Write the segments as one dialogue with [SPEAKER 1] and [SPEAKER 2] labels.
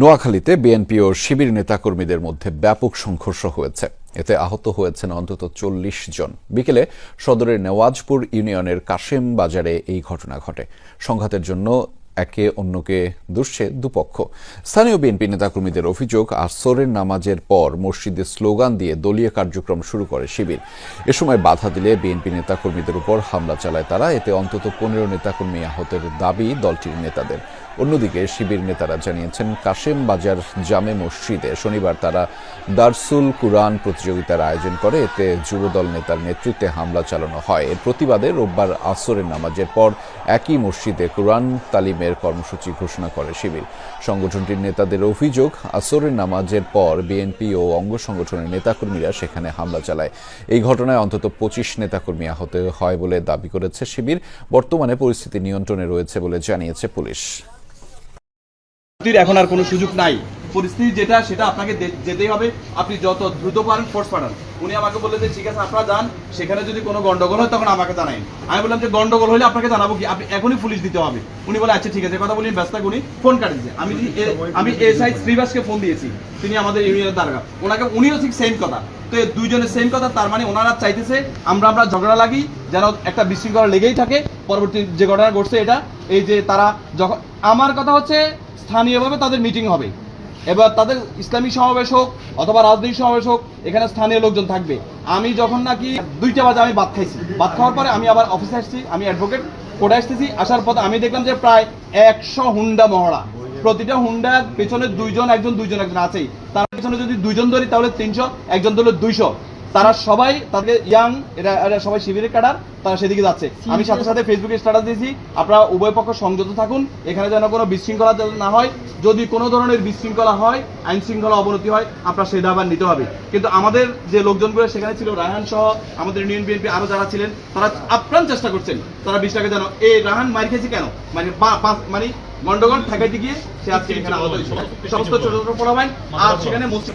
[SPEAKER 1] নোয়াখালীতে বিএনপি ও শিবির নেতাকর্মীদের মধ্যে ব্যাপক সংঘর্ষ হয়েছে। এতে আহত হয়েছেন অন্তত চল্লিশ জন। বিকেলে সদরের নেওয়াজপুর ইউনিয়নের কাশেম বাজারে এই ঘটনা ঘটে। সংঘাতের জন্য একে অন্যকে দুষছে দুপক্ষ। স্থানীয় বিএনপি নেতাকর্মীদের অভিযোগ, আসরের নামাজের পর মসজিদে স্লোগান দিয়ে দলীয় কার্যক্রম শুরু করে শিবির। এ সময় বাধা দিলে বিএনপি নেতাকর্মীদের উপর হামলা চালায় তারা। এতে অন্তত পনেরো নেতাকর্মী আহতের দাবি দলটির নেতাদের। অন্যদিকে শিবির নেতারা জানিয়েছেন কাশেম বাজার জামে মসজিদে শনিবার তারা দারসুল কুরআন প্রতিযোগিতার আয়োজন করে। এতে যুবদল নেতার নেতৃত্বে হামলা চালানো হয়। এর প্রতিবাদে রোববার আসরের নামাজের পর একই মসজিদে কুরআন তালিমের কর্মসূচি ঘোষণা করে শিবির। সংগঠনটির নেতাদের অভিযোগ, আসরের নামাজের পর বিএনপি ও অঙ্গ সংগঠনের নেতাকর্মীরা সেখানে হামলা চালায়। এই ঘটনায় অন্তত পঁচিশ নেতাকর্মী আহত হয় বলে দাবি করেছে শিবির। বর্তমানে পরিস্থিতি নিয়ন্ত্রণে রয়েছে বলে জানিয়েছে পুলিশ।
[SPEAKER 2] এখন আর কোনো সুযোগ নাই। পরিস্থিতি যেটা, সেটা আপনাকে যেতেই হবে। আপনি যত দ্রুত পারেন ফোর্স পাঠান। উনি আমাকে বললেন যে, ঠিক আছে, আপনারা যান। সেখানে যদি কোনো গন্ডগোল হয়, তখন আমাকে জানাই আমি বললাম যে, গন্ডগোল হলে আপনাকে জানাব কি? আপনি এখনই পুলিশ দিতে হবে। উনি বলে আচ্ছা ঠিক আছে কথা বলি ব্যস্ত উনি ফোন কাটি দিয়েছে। আমি আমি এসআই শ্রীবাসকে ফোন দিয়েছি। তিনি আমাদের ইউনিয়নের দারগা। ওনাকে, উনিও ঠিক সেম কথা। তো এই দুইজনের সেম কথা, তার মানে ওনারা চাইতেছে, আমরা আমরা ঝগড়া লাগি, যেন একটা বিশৃঙ্খলা লেগেই থাকে। পরবর্তী যে ঘটনা ঘটছে এটা, এই যে তারা যখন আমার কথা হচ্ছে স্থানীয়ভাবে তাদের মিটিং হবে। এবার তাদের ইসলামী সমাবেশ হোক অথবা রাজনৈতিক সমাবেশ হোক, এখানে স্থানীয় লোকজন থাকবে। আমি যখন নাকি দুইটা বাজে আমি ভাত খাইছি। ভাত খাওয়ার পরে আমি আবার অফিসে আসছি, আমি অ্যাডভোকেট কোর্টে আসতেছি। আসার পথে আমি দেখলাম যে প্রায় একশো হুন্ডা মহড়া। প্রতিটা হুন্ডার পেছনে দুইজন, একজন দুইজন, একজন আছেই। তার পেছনে যদি দুইজন ধরি তাহলে তিনশো, একজন ধরলে দুইশো। তারা সবাই তাদের ইয়াং এরা সবাই শিবিরের কাটার তারা সেদিকে যাচ্ছে। আমি সাথে সাথে ফেসবুকে স্ট্যাটাস দিয়েছি। আপনারা উভয় পক্ষ সংযত থাকুন। এখানে যেন কোনো বিশৃঙ্খলা না হয়। যদি কোনো ধরনের বিশৃঙ্খলা হয় আইন শৃঙ্খলা অবনতি হয় আপনারা সেই দাবার নিতে হবে। কিন্তু আমাদের যে লোকজনগুলো সেখানে ছিল রায়হান সহ আমাদের ইউনিয়ন বিএনপি আরও যারা ছিলেন তারা আপ্রাণ চেষ্টা করছেন। তারা বিষটাকে যেন এই রাহান মার খেয়েছে কেন? মানে মানে গন্ডগোল ঠেকাইতে গিয়ে সে আজকে এখানে হয়েছে। সমস্ত ছোট ছোট পড়াবেন আর সেখানে মসজিদ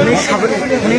[SPEAKER 3] উনি সাবেক উনি